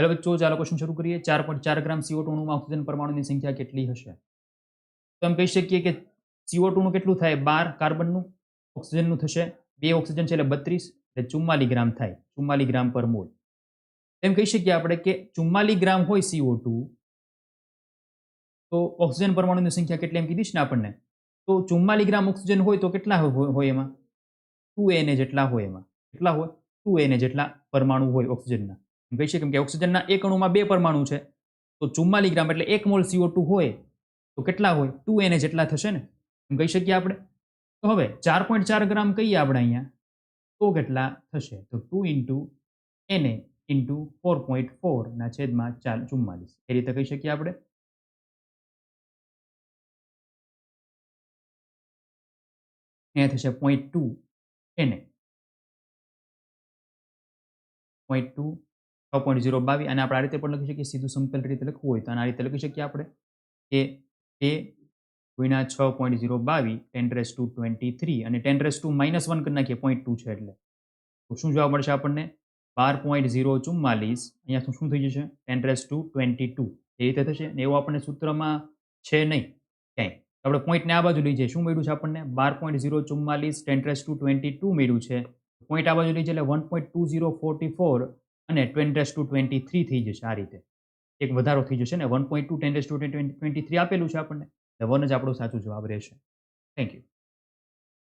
Hello બચ્ચો ચાલો question શરૂ કરીએ. ચાર પોઈન્ટ ચાર ગ્રામ સીઓ ટુનું ઓક્સિજન પરમાણુની સંખ્યા કેટલી હશે? તો એમ કહી શકીએ કે સીઓ ટુનું કેટલું થાય? બાર કાર્બનનું ઓક્સિજનનું થશે. બે ઓક્સિજન છે એટલે બત્રીસ. એટલે ચુમ્માલી ગ્રામ થાય. ચુમ્માલી ગ્રામ પર મોલ. એમ કહી શકીએ આપણે કે ચુમ્માલી ગ્રામ હોય સીઓ ટુ તો ઓક્સિજન પરમાણુની સંખ્યા કેટલી? એમ કીધી છે ને આપણને. તો ચુમ્માલી ગ્રામ ઓક્સિજન હોય તો કેટલા હોય એમાં? ટુ એને જેટલા હોય એમાં. કેટલા હોય? ટુ એને જેટલા પરમાણુ હોય ઓક્સિજનના કહી શકીએ કે ઓક્સિજનના એક અણુમાં બે પરમાણુ છે. તો ચુમ્માલી ગ્રામ એટલે એક મોલ સીઓ ટુ હોય તો કેટલા હોય? ટુ એને જેટલા થશે ને? એમ કહી શકીએ આપણે. તો હવે ચાર પોઈન્ટ ચાર ગ્રામ કહીએ આપણે અહીંયા. તો કેટલા થશે? તો ટુ ઇન્ટુ એને ઇન્ટુ ફોર પોઈન્ટ ફોરના છેદમાં ચાર ચુમ્માલીસ. એ રીતે કહી શકીએ આપણે. અહીંયા થશે પોઈન્ટ ટુ એને પોઈન્ટ ટુ છ પોઈન્ટ ઝીરો બાવીસ અને આપણે આ રીતે પણ લખી શકીએ, સીધું સિમ્પલ રીતે લખવું હોય તો આ રીતે લખી શકીએ આપણે કે એ ગુણ્યા છ પોઈન્ટ ઝીરો બાવીસ ten raise to twenty three અને ten raise to minus one કરી નાખીએ પોઈન્ટ ટુ છે એટલે. તો શું જવાબ મળશે આપણને? બાર પોઈન્ટ ઝીરો ચુમ્માલીસ અહીંયા શું થઈ જશે? Ten raise to twenty two એ રીતે થશે ને એવું આપણને સૂત્રમાં છે નહીં, ક્યાંય. આપણે પોઈન્ટને આ બાજુ લઈ જઈએ શું મળ્યું છે આપણને? બાર પોઈન્ટ ઝીરો ચુમ્માલીસ ten raise to twenty two મળ્યું છે. પોઈન્ટ આ બાજુ લઈ જઈએ એટલે one point two zero forty four અને ટેન ટુ ટ્વેન્ટી થ્રી થઈ જશે આ રીતે. એક વધારો થઈ જશે ને one point two, ten raise to twenty three આપેલું છે આપણને. એટલે વન જ આપણો સાચો જવાબ રહેશે. Thank you.